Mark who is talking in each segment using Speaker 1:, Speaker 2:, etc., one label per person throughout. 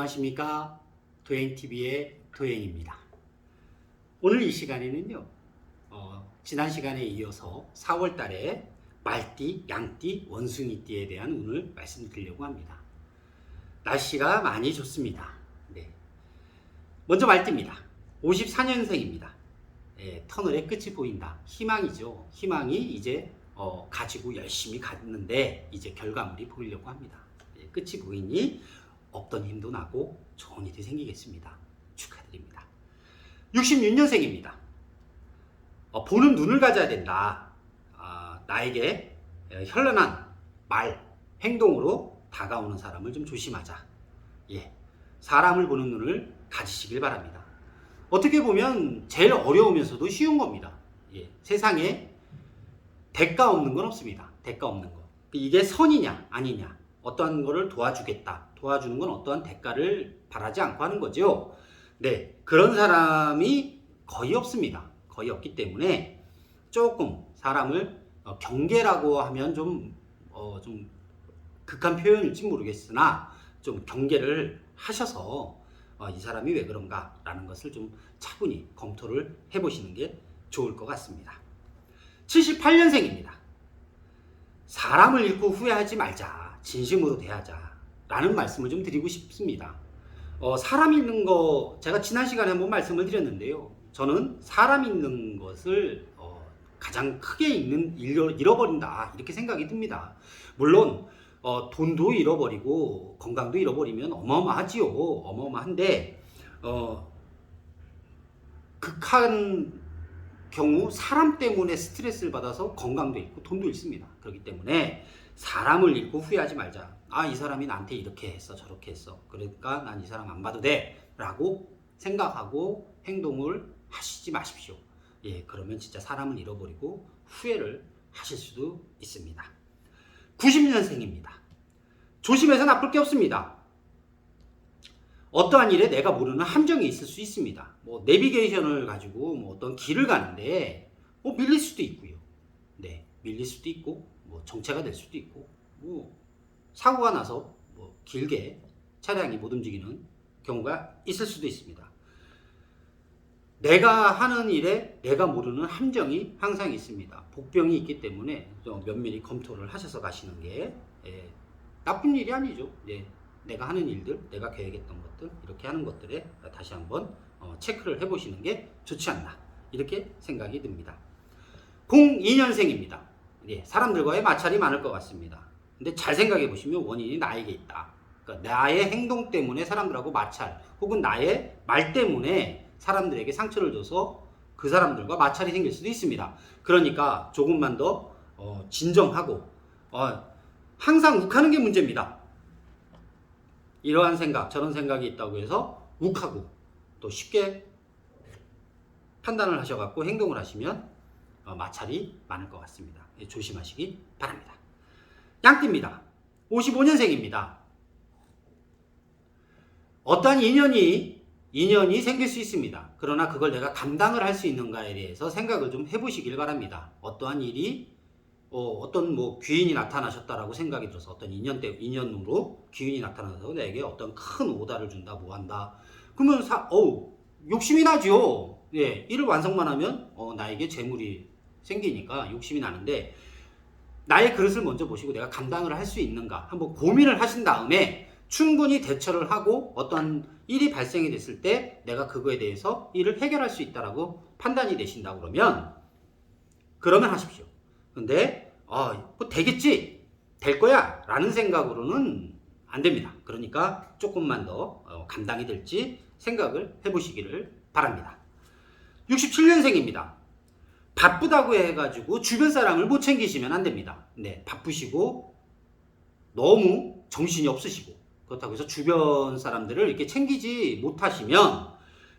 Speaker 1: 안녕하십니까 도행TV의 도행입니다. 오늘 이 시간에는요 어, 지난 시간에 이어서 4월 달에 말띠, 양띠, 원숭이띠에 대한 운을 말씀드리려고 합니다. 날씨가 많이 좋습니다. 네. 먼저 말띠입니다. 54년생입니다. 예, 터널의 끝이 보인다. 희망이죠. 희망이 이제 어, 가지고 열심히 갔는데 이제 결과물이 보이려고 합니다. 예, 끝이 보이니 없던 힘도 나고 좋은 일이 생기겠습니다. 축하드립니다. 66년생입니다. 어, 보는 눈을 가져야 된다. 아, 나에게 에, 현란한 말, 행동으로 다가오는 사람을 좀 조심하자. 예, 사람을 보는 눈을 가지시길 바랍니다. 어떻게 보면 제일 어려우면서도 쉬운 겁니다. 예, 세상에 대가 없는 건 없습니다. 대가 없는 거. 이게 선이냐 아니냐 어떠한 거를 도와주겠다 도와주는 건 어떠한 대가를 바라지 않고 하는 거죠. 네 그런 사람이 거의 없습니다. 거의 없기 때문에 조금 사람을 어, 경계라고 하면 좀, 어, 좀 극한 표현일지 모르겠으나 좀 경계를 하셔서 어, 이 사람이 왜 그런가라는 것을 좀 차분히 검토를 해보시는 게 좋을 것 같습니다. 78년생입니다. 사람을 잃고 후회하지 말자. 진심으로 대하자. 라는 말씀을 좀 드리고 싶습니다. 어, 사람 잃는 거, 제가 지난 시간에 한번 말씀을 드렸는데요. 저는 사람 잃는 것을 어, 가장 크게 잃어, 잃어버린다. 이렇게 생각이 듭니다. 물론, 어, 돈도 잃어버리고 건강도 잃어버리면 어마어마하지요. 어마어마한데, 어, 극한 경우 사람 때문에 스트레스를 받아서 건강도 잃고 돈도 잃습니다. 그렇기 때문에 사람을 잃고 후회하지 말자. 아, 이 사람이 나한테 이렇게 했어, 저렇게 했어. 그러니까 난 이 사람 안 봐도 돼. 라고 생각하고 행동을 하시지 마십시오. 예, 그러면 진짜 사람을 잃어버리고 후회를 하실 수도 있습니다. 90년생입니다. 조심해서 나쁠 게 없습니다. 어떠한 일에 내가 모르는 함정이 있을 수 있습니다. 뭐 내비게이션을 가지고 뭐 어떤 길을 가는데 뭐 밀릴 수도 있고요. 네, 밀릴 수도 있고 뭐 정체가 될 수도 있고 뭐 사고가 나서 뭐 길게 차량이 못 움직이는 경우가 있을 수도 있습니다. 내가 하는 일에 내가 모르는 함정이 항상 있습니다. 복병이 있기 때문에 좀 면밀히 검토를 하셔서 가시는 게 예, 나쁜 일이 아니죠. 네, 내가 하는 일들, 내가 계획했던 것들, 이렇게 하는 것들에 다시 한번 어, 체크를 해보시는 게 좋지 않나. 이렇게 생각이 듭니다. 02년생입니다. 예, 사람들과의 마찰이 많을 것 같습니다. 근데 잘 생각해 보시면 원인이 나에게 있다. 그러니까 나의 행동 때문에 사람들하고 마찰, 혹은 나의 말 때문에 사람들에게 상처를 줘서 그 사람들과 마찰이 생길 수도 있습니다. 그러니까 조금만 더 어, 진정하고 어, 항상 욱하는 게 문제입니다. 이러한 생각, 저런 생각이 있다고 해서 욱하고 또 쉽게 판단을 하셔갖고 행동을 하시면 어, 마찰이 많을 것 같습니다. 예, 조심하시기 바랍니다. 양띠입니다. 55년생입니다. 어떠한 인연이 인연이 생길 수 있습니다. 그러나 그걸 내가 감당을 할 수 있는가에 대해서 생각을 좀 해보시길 바랍니다. 어떠한 일이 어, 떤뭐 귀인이 나타나셨다라고 생각이 들어서 어떤 인연 때 인연으로 귀인이 나타나서 내게 어떤 큰 오다를 준다 뭐 한다 그러면 사 어우 욕심이 나죠 예 일을 완성만 하면 어, 나에게 재물이 생기니까 욕심이 나는데 나의 그릇을 먼저 보시고 내가 감당을 할 수 있는가 한번 고민을 하신 다음에 충분히 대처를 하고 어떤 일이 발생이 됐을 때 내가 그거에 대해서 일을 해결할 수 있다라고 판단이 되신다 그러면 그러면 하십시오. 근데 어, 뭐 되겠지? 될 거야 라는 생각으로는 안 됩니다. 그러니까 조금만 더 어, 감당이 될지 생각을 해보시기를 바랍니다. 67년생입니다 바쁘다고 해가지고 주변 사람을 못 챙기시면 안 됩니다 네 바쁘시고 너무 정신이 없으시고 그렇다고 해서 주변 사람들을 이렇게 챙기지 못하시면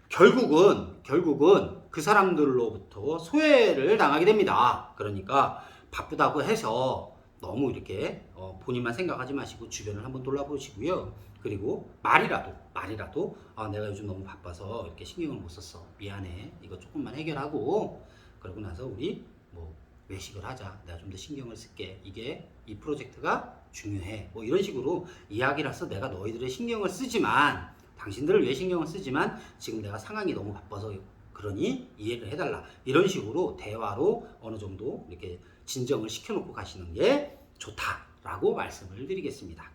Speaker 1: 결국은 결국은 그 사람들로부터 소외를 당하게 됩니다. 그러니까 바쁘다고 해서 너무 이렇게 어, 본인만 생각하지 마시고 주변을 한번 돌아보시고요. 그리고 말이라도 말이라도 아, 내가 요즘 너무 바빠서 이렇게 신경을 못 썼어. 미안해. 이거 조금만 해결하고 그러고 나서 우리 뭐 외식을 하자. 내가 좀 더 신경을 쓸게. 이게 이 프로젝트가 중요해. 뭐 이런 식으로 이야기라서 내가 너희들의 신경을 쓰지만 당신들을 위해 신경을 쓰지만 지금 내가 상황이 너무 바빠서 그러니 이해를 해달라. 이런 식으로 대화로 어느 정도 이렇게 진정을 시켜놓고 가시는 게 좋다라고 말씀을 드리겠습니다.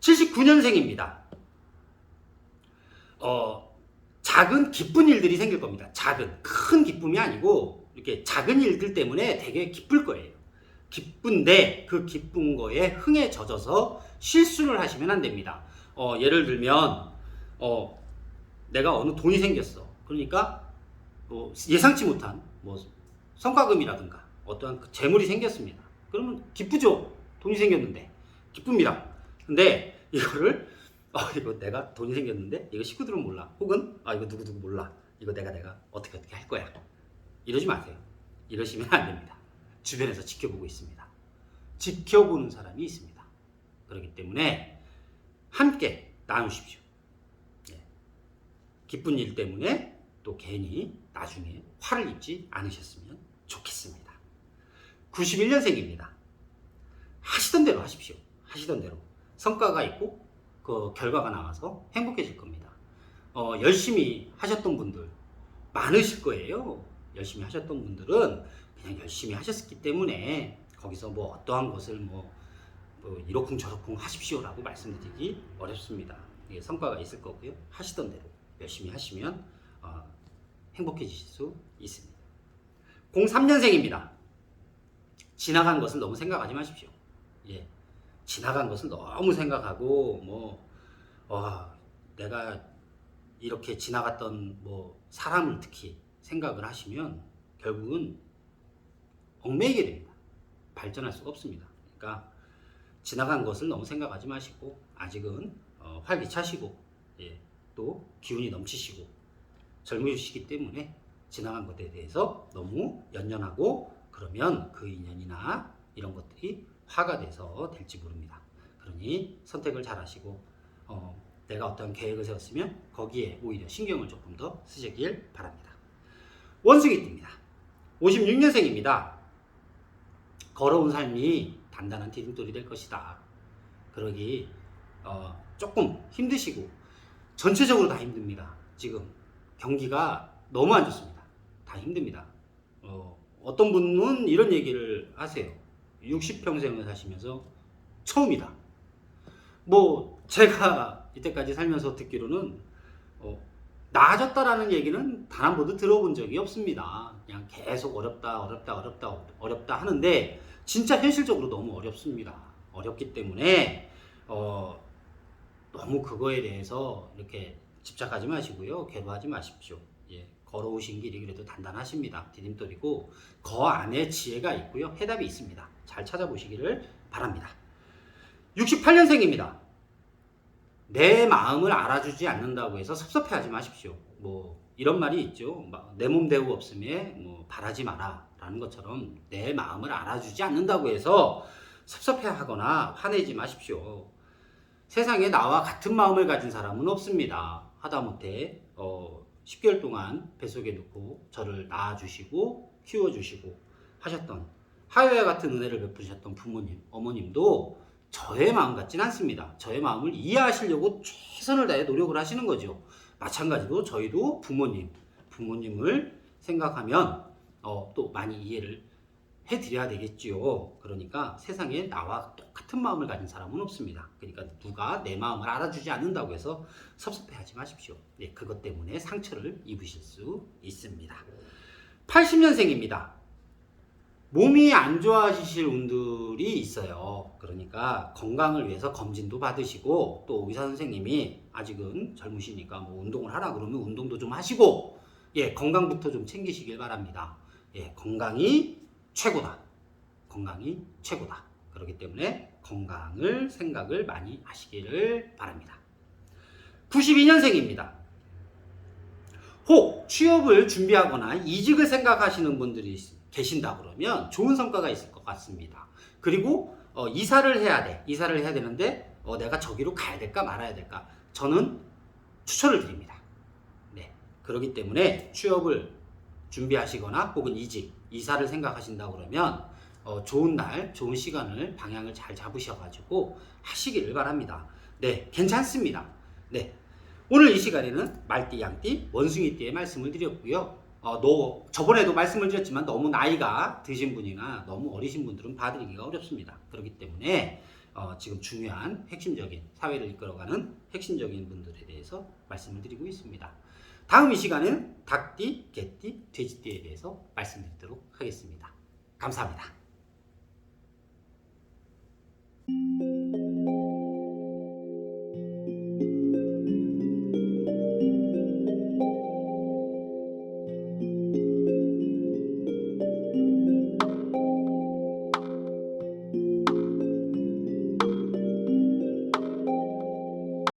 Speaker 1: 79년생입니다. 어, 작은 기쁜 일들이 생길 겁니다. 작은 큰 기쁨이 아니고 이렇게 작은 일들 때문에 되게 기쁠 거예요. 기쁜데 그 기쁜 거에 흥에 젖어서 실수를 하시면 안 됩니다. 어, 예를 들면 어, 내가 어느 돈이 생겼어. 그러니까 뭐 예상치 못한 뭐 성과금이라든가 어떠한 그 재물이 생겼습니다. 그러면 기쁘죠. 돈이 생겼는데 기쁩니다. 근데 이거를 어, 이거 내가 돈이 생겼는데 이거 식구들은 몰라. 혹은 아 이거 누구 누구 몰라. 이거 내가 내가 어떻게 어떻게 할 거야. 이러지 마세요. 이러시면 안 됩니다. 주변에서 지켜보고 있습니다. 지켜보는 사람이 있습니다. 그렇기 때문에 함께 나누십시오. 예. 기쁜 일 때문에 또 괜히 나중에 화를 입지 않으셨으면 좋겠습니다. 91년생입니다. 하시던 대로 하십시오. 하시던 대로. 성과가 있고 그 결과가 나와서 행복해질 겁니다. 어, 열심히 하셨던 분들 많으실 거예요. 열심히 하셨던 분들은 그냥 열심히 하셨기 때문에 거기서 뭐 어떠한 것을 뭐, 뭐 이러쿵 저러쿵 하십시오라고 말씀드리기 어렵습니다. 이게 성과가 있을 거고요. 하시던 대로 열심히 하시면 어, 행복해지실 수 있습니다. 03년생입니다. 지나간 것을 너무 생각하지 마십시오. 예. 지나간 것을 너무 생각하고 뭐 와, 내가 이렇게 지나갔던 뭐 사람을 특히 생각을 하시면 결국은 얽매이게 됩니다. 발전할 수가 없습니다. 그러니까 지나간 것을 너무 생각하지 마시고 아직은 어, 활기차시고 예, 또 기운이 넘치시고 젊으시기 때문에 지나간 것에 대해서 너무 연연하고 그러면 그 인연이나 이런 것들이 화가 돼서 될지 모릅니다. 그러니 선택을 잘 하시고 어, 내가 어떤 계획을 세웠으면 거기에 오히려 신경을 조금 더 쓰시길 바랍니다. 원숭이띠입니다. 56년생입니다. 걸어온 삶이 단단한 디딤돌이 될 것이다. 그러기 어, 조금 힘드시고 전체적으로 다 힘듭니다. 지금 경기가 너무 안 좋습니다. 다 힘듭니다. 어, 어떤 분은 이런 얘기를 하세요. 60평생을 사시면서 처음이다. 뭐 제가 이때까지 살면서 듣기로는 어, 나아졌다라는 얘기는 단 한 번도 들어본 적이 없습니다. 그냥 계속 어렵다, 어렵다, 어렵다, 어렵다 하는데 진짜 현실적으로 너무 어렵습니다. 어렵기 때문에 어, 너무 그거에 대해서 이렇게 집착하지 마시고요. 괴로워하지 마십시오. 예, 걸어오신 길이 그래도 단단하십니다. 디딤돌이고 그 안에 지혜가 있고요. 해답이 있습니다. 잘 찾아보시기를 바랍니다. 68년생입니다. 내 마음을 알아주지 않는다고 해서 섭섭해하지 마십시오. 뭐 이런 말이 있죠. 내 몸 대우 없음에 뭐 바라지 마라라는 것처럼 내 마음을 알아주지 않는다고 해서 섭섭해하거나 화내지 마십시오. 세상에 나와 같은 마음을 가진 사람은 없습니다. 하다못해 어, 10개월 동안 뱃속에 놓고 저를 낳아주시고 키워주시고 하셨던 하여와 같은 은혜를 베푸셨던 부모님, 어머님도 저의 마음 같진 않습니다. 저의 마음을 이해하시려고 최선을 다해 노력을 하시는 거죠. 마찬가지로 저희도 부모님, 부모님을 생각하면 어, 또 많이 이해를 해드려야 되겠지요. 그러니까 세상에 나와 똑같은 마음을 가진 사람은 없습니다. 그러니까 누가 내 마음을 알아주지 않는다고 해서 섭섭해하지 마십시오. 네, 그것 때문에 상처를 입으실 수 있습니다. 80년생입니다. 몸이 안 좋아지실 분들이 있어요. 그러니까 건강을 위해서 검진도 받으시고 또 의사 선생님이 아직은 젊으시니까 뭐 운동을 하라 그러면 운동도 좀 하시고 예, 건강부터 좀 챙기시길 바랍니다. 예, 건강이 최고다. 건강이 최고다. 그렇기 때문에 건강을 생각을 많이 하시기를 바랍니다. 92년생입니다. 혹 취업을 준비하거나 이직을 생각하시는 분들이 계신다 그러면 좋은 성과가 있을 것 같습니다. 그리고 어, 이사를 해야 돼. 이사를 해야 되는데 어, 내가 저기로 가야 될까 말아야 될까? 저는 추천을 드립니다. 네. 그렇기 때문에 취업을 준비하시거나 혹은 이직 이사를 생각하신다 그러면 어, 좋은 날, 좋은 시간을 방향을 잘 잡으셔가지고 하시기를 바랍니다. 네, 괜찮습니다. 네, 오늘 이 시간에는 말띠, 양띠, 원숭이띠의 말씀을 드렸고요. 어, 너 저번에도 말씀을 드렸지만 너무 나이가 드신 분이나 너무 어리신 분들은 봐드리기가 어렵습니다. 그렇기 때문에 어, 지금 중요한 핵심적인 사회를 이끌어가는 핵심적인 분들에 대해서 말씀을 드리고 있습니다. 다음 이 시간에는 닭띠, 개띠, 돼지띠에 대해서 말씀드리도록 하겠습니다. 감사합니다.